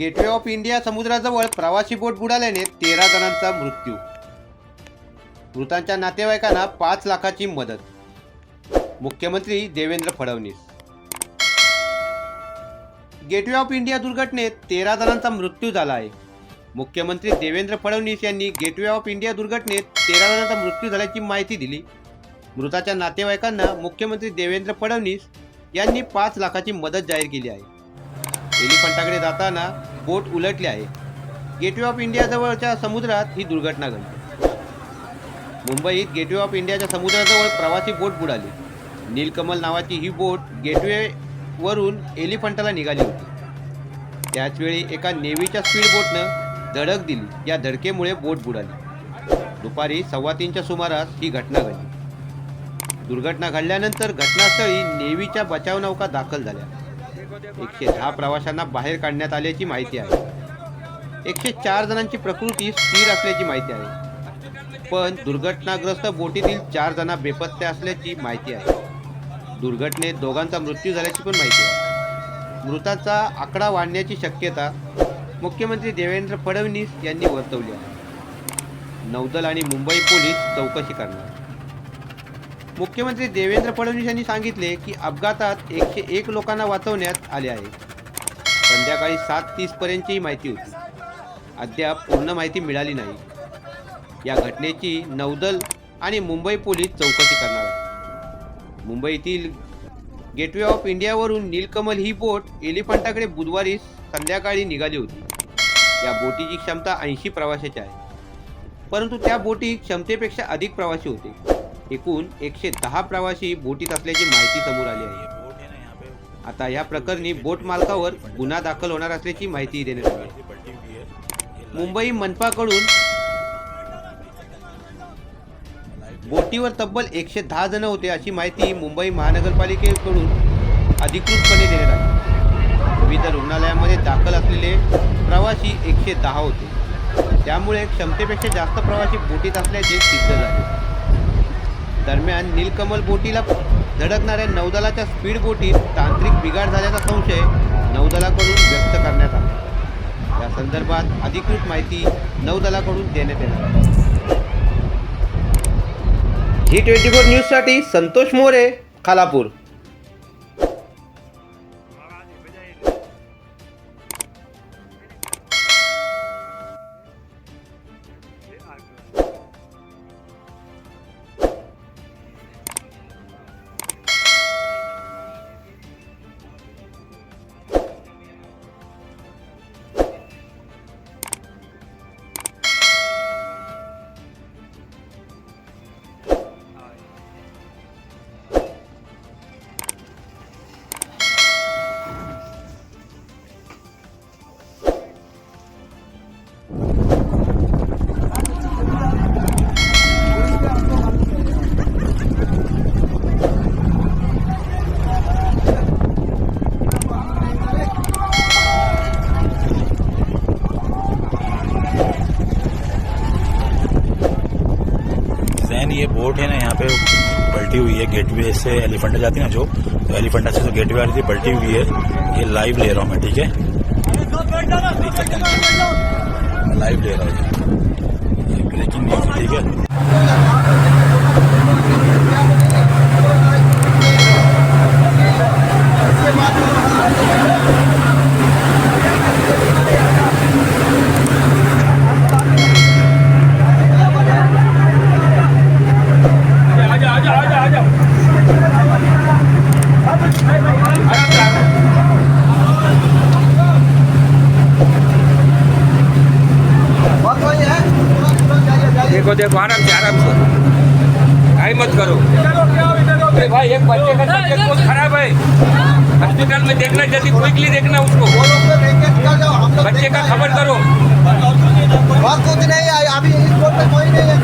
Gateway of India समुद्राजवळ प्रवासी बोट बुडाल्याने तेरा जणांचा मृत्यू. मृतांच्या नातेवाईकांना पाच लाखाची मदत. मुख्यमंत्री Devendra Fadnavis. Gateway of India दुर्घटनेत तेरा जणांचा मृत्यू झाला आहे. मुख्यमंत्री देवेंद्र फडणवीस यांनी गेटवे ऑफ इंडिया दुर्घटनेत तेरा जणांचा मृत्यू झाल्याची माहिती दिली. मृताच्या नातेवाईकांना मुख्यमंत्री देवेंद्र फडणवीस यांनी पाच लाखाची मदत जाहीर केली आहे. एलिफंटाकडे जाताना बोट उलटली आहे. गेटवे ऑफ इंडियाजवळच्या समुद्रात ही दुर्घटना घडली. मुंबईत गेटवे ऑफ इंडियाच्या समुद्राजवळ प्रवासी बोट बुडाली. नीलकमल नावाची ही बोट गेटवेवरून एलिफंटाला निघाली होती. त्याचवेळी एका नेव्हीच्या स्पीड बोटनं धडक दिली. या धडकेमुळे बोट बुडाली. दुपारी सव्वा तीनच्या सुमारास ही घटना घडली. दुर्घटना घडल्यानंतर घटनास्थळी नेव्हीच्या बचाव नौका दाखल झाल्या. एकशे दहा प्रवाशांना बाहेर काढण्यात आल्याची माहिती आहे. एकशे चार जणांची प्रकृती स्थिर असल्याची माहिती आहे. पण दुर्घटनाग्रस्त बोटीतील चार जण बेपत्ते असल्याची माहिती आहे. दुर्घटनेत दोघांचा मृत्यू झाल्याची पण माहिती आहे. मृताचा आकडा वाढण्याची शक्यता मुख्यमंत्री देवेंद्र फडणवीस यांनी वर्तवली आहे. नौदल आणि मुंबई पोलीस चौकशी करणार. मुख्यमंत्री देवेंद्र फडणवीस यांनी सांगितले की अपघातात एकशे एक लोकांना वाचवण्यात आले आहे. संध्याकाळी सात तीस पर्यंतची माहिती होती. अद्याप पूर्ण माहिती मिळाली नाही. या घटनेची नौदल आणि मुंबई पोलीस चौकशी करणार आहे मुंबईतील गेटवे ऑफ इंडियावरून नीलकमल ही बोट एलिफंटाकडे बुधवारी संध्याकाळी निघाली होती. या बोटीची क्षमता ऐंशी प्रवाशाची आहे. परंतु त्या बोटी क्षमतेपेक्षा अधिक प्रवासी होते. एकूण एकशे दहा प्रवासी बोटीत असल्याची माहिती समोर आली आहे. आता या प्रकरणी बोट मालकावर गुन्हा दाखल होणार असल्याची माहिती देण्यात आली. मुंबई मनपाकडून बोटीवर तब्बल एकशे दहा जण होते अशी माहिती मुंबई महानगरपालिकेकडून अधिकृतपणे देण्यात आली. विविध रुग्णालयामध्ये दाखल असलेले प्रवासी एकशे दहा होते. त्यामुळे क्षमतेपेक्षा जास्त प्रवासी बोटीत असल्याचे सिद्ध झाले. दरम्यान नीलकमल बोटीला धडकणाऱ्या नौदलाच्या स्पीड बोटीत तांत्रिक बिघाड झाल्याचा संशय नौदलाकडून व्यक्त करण्यात आला. या संदर्भात अधिकृत माहिती नौदलाकडून देण्यात येणार जी ट्वेंटी फोर न्यूजसाठी संतोष मोरे खालापूर. ये बोट है ना यहाँ पे पलटी हुई है गेटवे से एलिफेंटा जाती है ना जो तो एलिफेंटा से जो गेटवे वाली थी पलटी हुई है। ये लाइव ले रहा हूँ मैं ठीक है? लाइव ले रहा हूँ। ब्रेकिंग न्यूज ठीक है? देखो देखो आराम से आराम से। आई मत करो। अरे भाई एक बच्चे का तबियत बहुत खराब है। हॉस्पिटल में देखना जल्दी क्विकली देखना उसको। बच्चे का खबर करो। कुछ नहीं अभी इस रोड पे कोई नहीं है